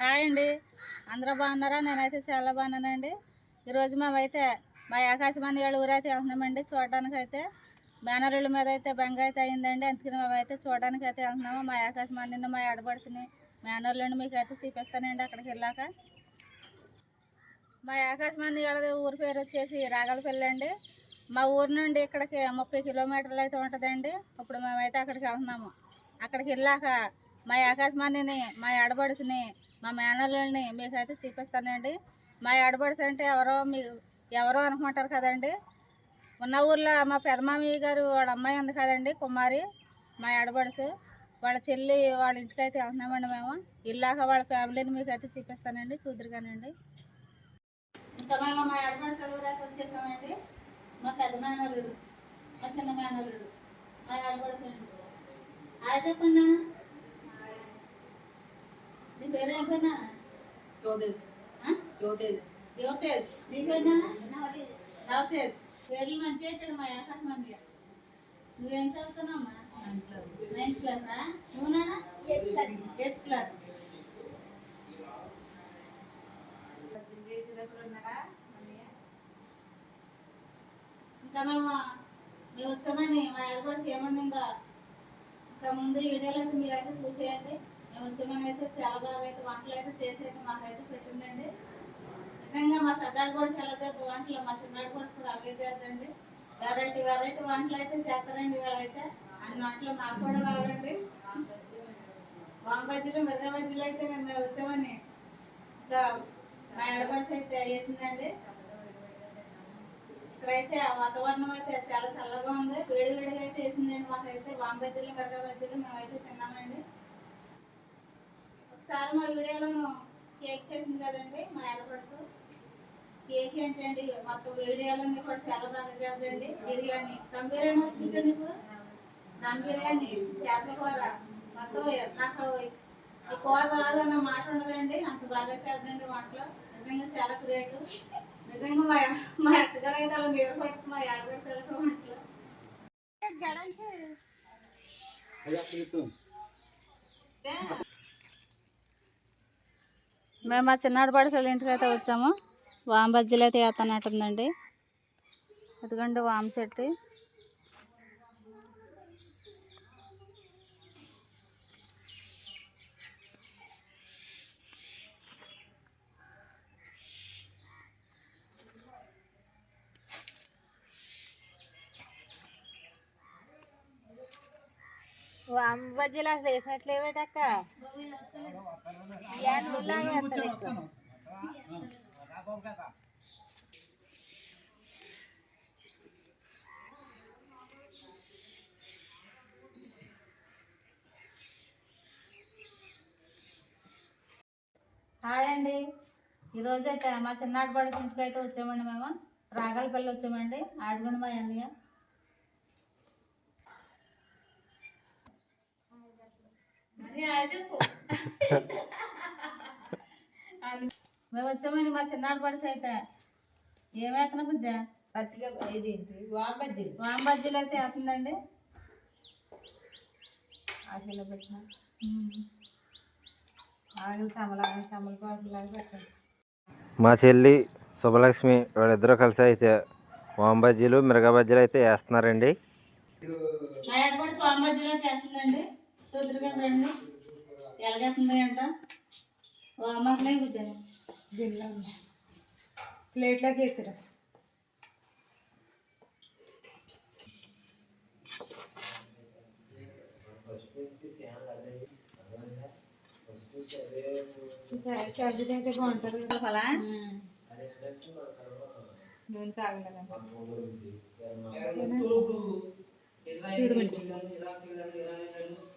Hi అండి. అందరూ బాగున్నారా? నేనైతే చాలా బాగున్నానండి. ఈరోజు మేమైతే మా ఆకాశవాణి వాళ్ళ ఊరైతే వెళ్తున్నామండి చూడడానికి అయితే బ్యానర్ల మీద అయితే బెంగ అయితే అయిందండి. అందుకని మేమైతే చూడడానికి అయితే వెళ్తున్నాము. మా ఆకాశవాణిని మా ఆడపడిసిని బ్యానర్లను మీకు అయితే చూపిస్తానండి అక్కడికి వెళ్ళాక. మా ఆకాశవాణి వాళ్ళది ఊరి పేరు వచ్చేసి రాగలపల్లి అండి. మా ఊరు నుండి ఇక్కడికి ముప్పై కిలోమీటర్లు అయితే ఉంటుందండి. ఇప్పుడు మేమైతే అక్కడికి వెళ్తున్నాము. అక్కడికి వెళ్ళాక మా ఆకాశవాణిని మా ఆడబడుసుని మా మేనల్ని మీకు అయితే చూపిస్తానండి. మా ఆడబడుసు అంటే ఎవరో మీ ఎవరో అనుకుంటారు కదండి. ఉన్న ఊర్లో మా పెదమామయ్య గారు వాళ్ళ అమ్మాయి ఉంది కదండి కుమారి మా ఆడబడుసు వాళ్ళ చెల్లి వాళ్ళ ఇంటికి అయితే వెళ్తున్నామండి మేము. ఇల్లాక వాళ్ళ ఫ్యామిలీని మీకు అయితే చూపిస్తానండి చూద్దరుగానండి ఇంకా మేము మా ఆడబడుసు ఊరు వచ్చేసామండి. మా పెద్ద మేనరుడు మా చిన్న మేనరుడు మా ఆడబడుసు అండి. చెప్పండి. నీ పేరు ఏం పేరునా యువతేజ్ నీ పేరునా నవతేజ్ పేర్లు మంచిగా పెట్టాడు మా ఆకాశ మంది. నువ్వేం చదువుతున్నావమ్మా నైన్త్ క్లాసా నువ్వు ఎయిత్ క్లాస్ ఇంకా మేము మేము వచ్చామని మా ఆడపడిసి ఏమండిందో ఇంకా? ముందు వీడియోలో అయితే మీరైతే చూసేయండి. మేము అయితే చాలా బాగా అయితే వంటలు అయితే చేసి అయితే మాకైతే పెట్టిందండి. నిజంగా మా పెద్దాడు కూడా చాలా చేద్దాం వంటలు మా చిన్నాడు కూడా కూడా అలాగే చేద్దండి. వెరైటీ వెరైటీ వంటలు అయితే చేస్తారండి వీళ్ళైతే అన్ని వంటలు నాకు కూడా రావండి. వాంబజ్జీలు మిర్ర బజ్జీలు అయితే మేము వచ్చామని ఇంకా మా ఎడబడిసి అయితే వేసిందండి ఇక్కడైతే ఆ వాతావరణం అయితే చాలా చల్లగా ఉంది. వేడి వేడిగా అయితే వేసిందండి మాకైతే. వామ్ బజ్జీలు మిర్ర బజ్జీలు మేమైతే తిన్నామండి. ఒకసారి మా వీడియోలో కేక్ చేసింది కదండి మా ఆడపడుచు కేక్ ఏంటండి? మొత్తం వీడియోలన్నీ కూడా చాలా బాగా చేద్దండి బిర్యానీ. దమ్ బిర్యానీ వచ్చింది నీకు? దమ్ బిర్యానీ. చేపల కూర. మొత్తం నాకు ఈ కూర రాదు అన్న మాట ఉండదండి. అంత బాగా చేద్దండి వంటలు నిజంగా చాలా క్రియేట్ నిజంగా మా మా అత్తగారు అయితే అలా నీరు పడుతుంది మా ఆడపడుచు వంటలు మేము మా చిన్నాడు పడసల ఇంటికి అయితే వచ్చాము. వామ బజ్జీలు అయితే వేస్తానట్టుందండి ఎందుకంటే వామ చెట్టు వామ బజ్జీలు అసలు వేసినట్లేవేటక్క? హాయ్ అండి మా చిన్నాడు పడుకుంటుకైతే ఇంటికి అయితే వచ్చామండి మేము. రాగలపల్లి వచ్చామండి. ఆడుగుండి మా అన్నయ్య మేము వచ్చామని మా చిన్నాడు పడిసి అయితే ఏమేతన బుజ్జ? ఇది వామ బజ్జీలు వామ బజ్జీలు అయితే వేస్తుందండి పెట్టిన? పెట్టండి మా చెల్లి శుభలక్ష్మి వాళ్ళిద్దరూ కలిసి అయితే వామ్ బజ్జీలు మిరగా బజ్జీలు అయితే వేస్తున్నారండి బజ్జీలు అయితే వేస్తుందండి రండి ఎలాగేస్తుంది అంట వామాకులే బుజ్జ గిన్నెలో ప్లేట్లోకి వేసిరా. చదివితే అయితే బాగుంటుంది కలపాలా? నూనె తాగలేదా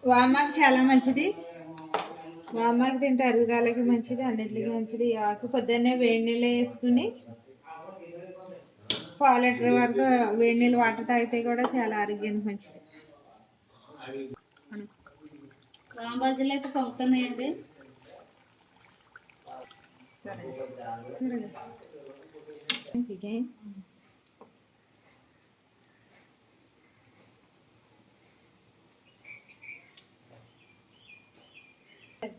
వామాకు చాలా మంచిది. వామాకు తింటే అరుగుదలకి మంచిది అన్నిటికీ మంచిది. ఆకు పొద్దున్నే వేడి నీళ్ళు వేసుకుని పావు లీటర్ వరకు వేడి నీళ్ళు వాటర్ తాగితే కూడా చాలా ఆరోగ్యానికి మంచిది. వామ బజ్జీలు అయితే పొంగుతున్నాయండి.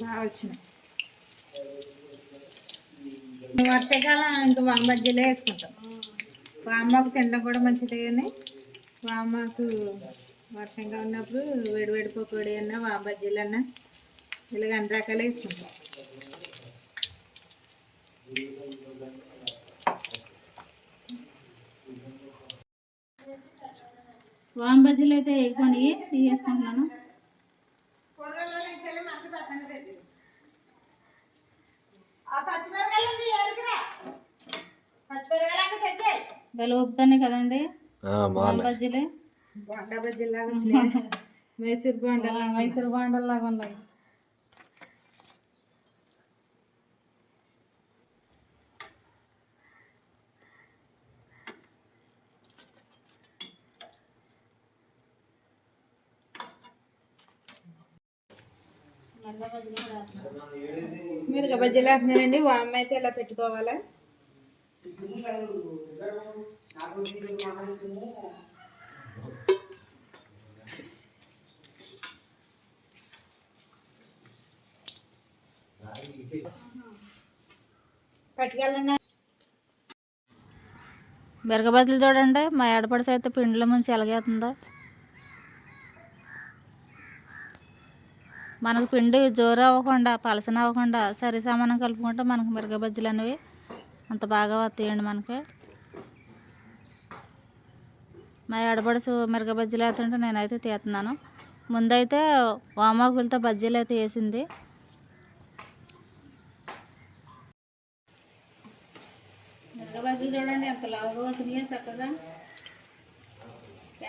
బాగా వచ్చినాయి వర్షాకాలం ఇంకా వామజ్జీలే వేసుకుంటాం. వామాకు తినడం కూడా మంచిది కానీ వామాకు వర్షంగా ఉన్నప్పుడు వేడివేడి వేడి పకోడీ అన్నా వామ బజ్జీలు అన్నా ఇలాగ అన్ని రకాలు వేసుకుంటాం. వామ్ బజ్జీలు అయితే ఎక్కువని తీసేసుకుంటున్నాను. వాళ్ళు ఊపుతానే కదండి. వామ్ బజ్జీలు. బొండా బజ్జీలాగా మైసూర్ బొండా మైసూర్ బాండల్లాగా ఉన్నాయి. మీరు బజ్జీలు వేస్తున్నారండి వామ్ అయితే ఇలా పెట్టుకోవాలా? పట్టుకెళ్ళండి. బెరగబజ్జీలు చూడండి. మా ఏడపడిసి అయితే పిండిలో మంచి ఎలాగేస్తుందో? మనకు పిండి జోరు అవ్వకుండా పలసన అవ్వకుండా సరి సమానం కలుపుకుంటే మనకు మిరగబజ్జీలు అనేవి అంత బాగా వస్తాయండి మనకి. మా ఏడబడుసు మిరగబజ్జీలు వేస్తుంటే నేనైతే తీస్తున్నాను. ముందైతే వామాకులతో బజ్జీలు అయితే వేసింది. మిరగబజ్జీలు చూడండి ఎంత లావుగా వచ్చినాయో చక్కగా.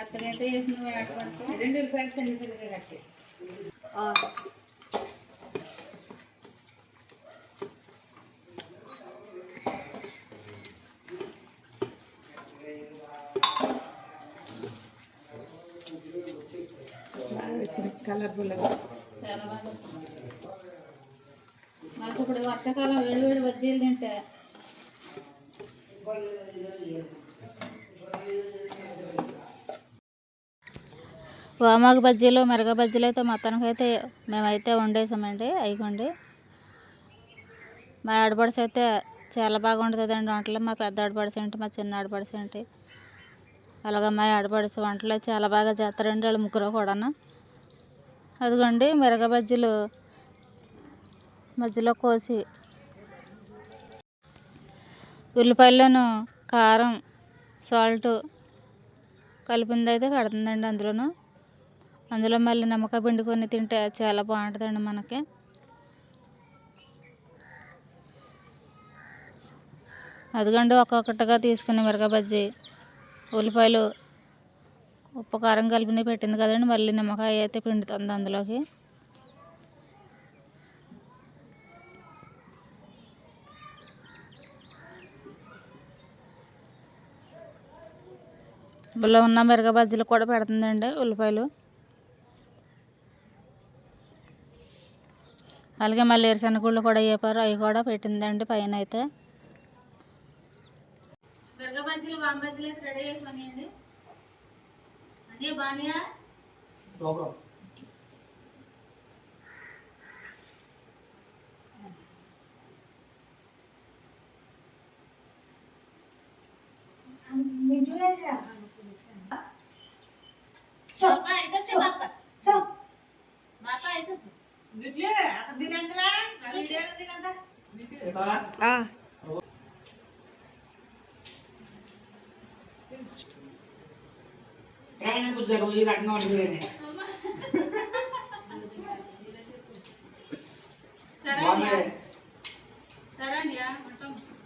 ఎత్తగైతే వేసింది వచ్చింది కలర్ఫుల్గా చాలా బాగా. నాకు ఇప్పుడు వర్షాకాలం వేడి వేడి బజ్జీలు తింటే. వామాకు బజ్జీలు మిరగ బజ్జీలు అయితే మొత్తానికి అయితే మేమైతే వండేసామండి అయిపోండి మా ఆడపడస అయితే చాలా బాగా వండుతుందండి వంటలు. మా పెద్ద ఆడపడస ఏంటి మా చిన్న ఆడపడస ఏంటి. అలాగే మా ఆడపడస వంటలు చాలా బాగా చేస్తారండి వాళ్ళు ముగ్గురు కూడాను. అదిగోండి మిరగ బజ్జీలు. మధ్యలో కోసి ఉల్లిపాయలను కారం సాల్ట్ కలిపింది అయితే పెడుతుందండి అందులోనూ. అందులో మళ్ళీ నిమ్మకాయ పిండుకొని తింటే చాలా బాగుంటుందండి మనకి. అదిగండి ఒక్కొక్కటిగా తీసుకుని మిరగా బజ్జీ. ఉల్లిపాయలు ఉప్పు కారం కలిపిన పెట్టింది కదండి మళ్ళీ నిమ్మకాయ అయితే పిండుతుంది అందులోకి. ఇందులో ఉన్న మిరగ బజ్జీలు కూడా పెడుతుందండి ఉల్లిపాయలు. అలాగే మళ్ళీ ఎరుశనగుళ్ళు కూడా వేపారు అవి కూడా పెట్టిందండి పైన అయితే మిరగ బజ్జీలు వామ బజ్జీలు అయితే రెడీ అయిపోయినాయండి. అన్నీ బానియా బాపా అయితే బాపా బాపా అయితే సరే సరే అనియా ఉంటాం వీడియోలో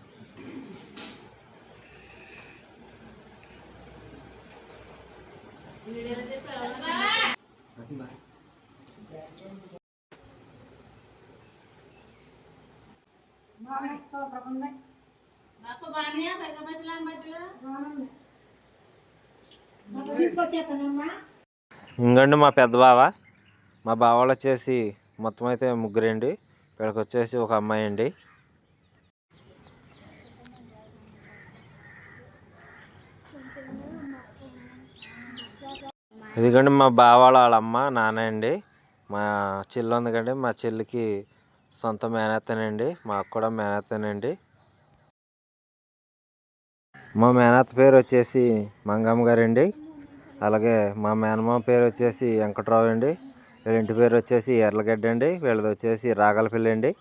ఇంకండి మా పెద్ద బావ. మా బావ వాళ్ళు వచ్చేసి మొత్తం అయితే ముగ్గురండి. వీళ్ళకి వచ్చేసి ఒక అమ్మాయి అండి. ఇదిగోండి మా బావ వాళ్ళ వాళ్ళ అమ్మ నాన్న అండి. మా చెల్లి ఉంది కండి మా చెల్లికి సొంత మేనత్తనండి మాకు కూడా మేనత్తనండి. మా మేనత్త పేరు వచ్చేసి మంగమ్మ గారండి. అలాగే మా మేనమామ పేరు వచ్చేసి వెంకట్రావు అండి. వీళ్ళ ఇంటి పేరు వచ్చేసి ఎర్లగడ్డ అండి వీళ్ళది వచ్చేసి రాగలపల్లి అండి.